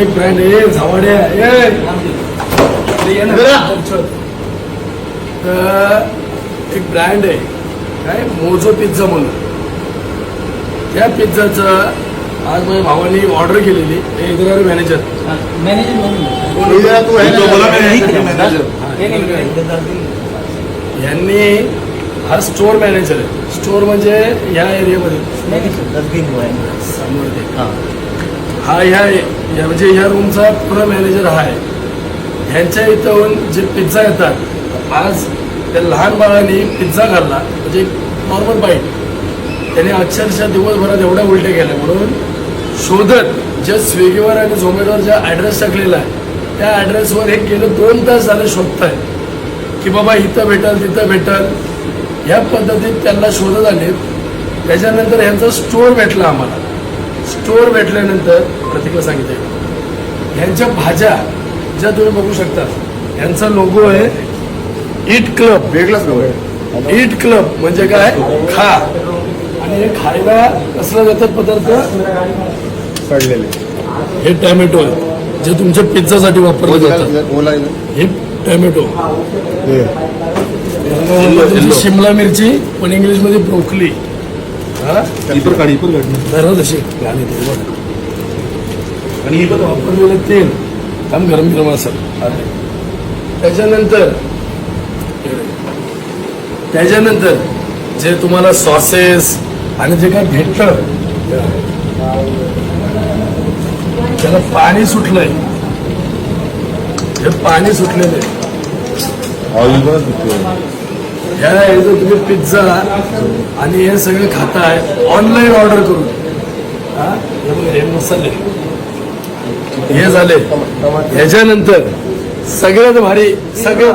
एक ब्रँड ए! तर एक ब्रँड आहे. काय? मोजो पिझ्झा म्हणून. त्या पिझ्झाचं आज माझ्या भावाने ऑर्डर केलेली. इतर मॅनेजर. यांनी हा स्टोअर मॅनेजर आहे. स्टोअर म्हणजे या एरियामध्ये. समोर. हा. ह्या या म्हणजे ह्या रूमचा पूर्ण मॅनेजर हा आहे ह्यांच्या इथं जे पिझ्झा येतात आज त्या लहान बाळाने पिझ्झा खाल्ला. म्हणजे नॉर्मल बाईट त्याने अक्षरशः दिवसभरात एवढ्या उलट्या केल्या. म्हणून शोधत ज्या स्विगीवर आणि झोमॅटोवर ज्या ॲड्रेस टाकलेला आहे त्या ॲड्रेसवर हे गेलं दोन तास झाले शोधताय. की बाबा इथं भेटल तिथं भेटल. ह्या पद्धतीत त्यांना शोधत आले त्याच्यानंतर ह्यांचा स्टोअर भेटला आम्हाला. स्टोअर भेटल्यानंतर प्रतीकला सांगितलं. ह्यांच्या भाज्या ज्या तुम्ही बघू शकता ह्यांचा लोगो आहे इट क्लब वेगळाच गाव आहे. इट क्लब म्हणजे काय? खा. आणि हे खायला कसलं जातात पदार्थ? सडलेले हे टॅमॅटो आहे जे तुमच्या पिझ्झासाठी वापरले जातात? हे टॅमॅटो. हे. शिमला मिरची पण इंग्लिशमध्ये ब्रोकली. हा इपर काढ, इपर काढ. धरा तशी गाणी. आणि इपर वापरलेलं तेल काम गरम गरम असेल त्याच्यानंतर त्याच्यानंतर जे तुम्हाला सॉसेस आणि जे काय भेटतं त्याला पाणी सुटलंय. हे पाणी सुटलेलं आहे. ह्या तुम्ही पिझ्झा आणि हे सगळं खाताय ऑनलाईन ऑर्डर करून. हा? मसाले. हे झाले. ह्याच्यानंतर सगळ्यात भारी सगळ्यात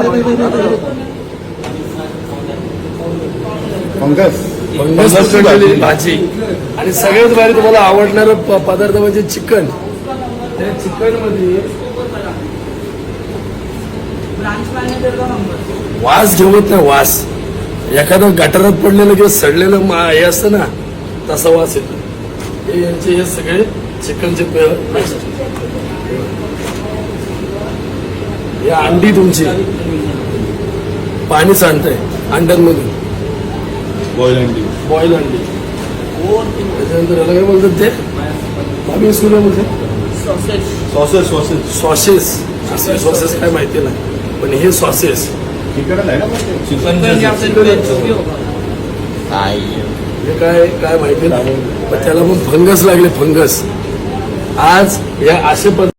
पकडलेली भाजी. आणि सगळ्यात भारी तुम्हाला आवडणारं पदार्थ म्हणजे चिकन. त्या चिकनमध्ये वास घेवत नाही वास. एखादं गटारात पडलेलं किंवा सडलेलं मा हे असतं ना तसा वास येतो. हे यांचे हे सगळे चिकनचे हे अंडी तुमची. पाणी सांडतंय अंड्यांमधून. बॉईल अंडी. बॉईल अंडी. त्याच्यानंतर याला काय बोलतात ते? आम्ही स्कूल बोलतो सॉसेस सॉसेस सॉसेस सॉसेस काय माहिती नाही. पण हे सॉसेस ना हे काय काय माहिती? नाही पण त्याला पण फंगस लागले फंगस आज या अशा पद्धती